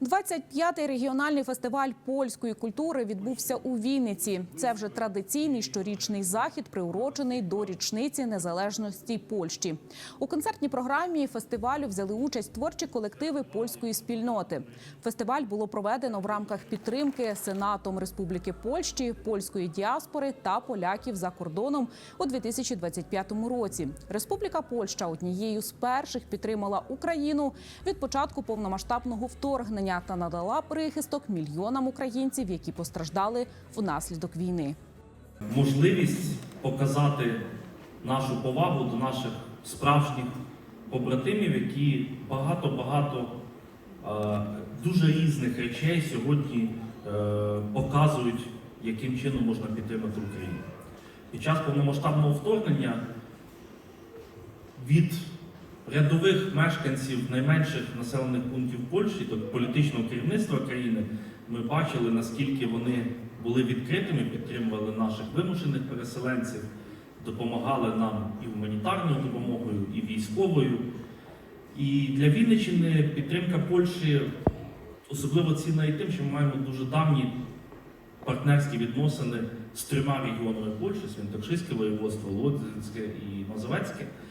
25-й регіональний фестиваль польської культури відбувся у Вінниці. Це вже традиційний щорічний захід, приурочений до річниці незалежності Польщі. У концертній програмі фестивалю взяли участь творчі колективи польської спільноти. Фестиваль було проведено в рамках підтримки Сенатом Республіки Польщі, польської діаспори та поляків за кордоном у 2025 році. Республіка Польща однією з перших підтримала Україну від початку повномасштабного вторгнення та надала прихисток мільйонам українців, які постраждали внаслідок війни. можливість показати нашу повагу до наших справжніх побратимів, які багато-багато е, дуже різних речей сьогодні е, показують, яким чином можна підтримати Україну. Під час повномасштабного вторгнення від рядових мешканців найменших населених пунктів Польщі до політичного керівництва країни ми бачили, наскільки вони були відкритими, підтримували наших вимушених переселенців, допомагали нам і гуманітарною допомогою, і військовою. І для Вінниччини підтримка Польщі особливо цінна і тим, що ми маємо дуже давні партнерські відносини з трьома регіонами Польщі: Святокшиське воєводство, Лодзинське і Мазовецьке.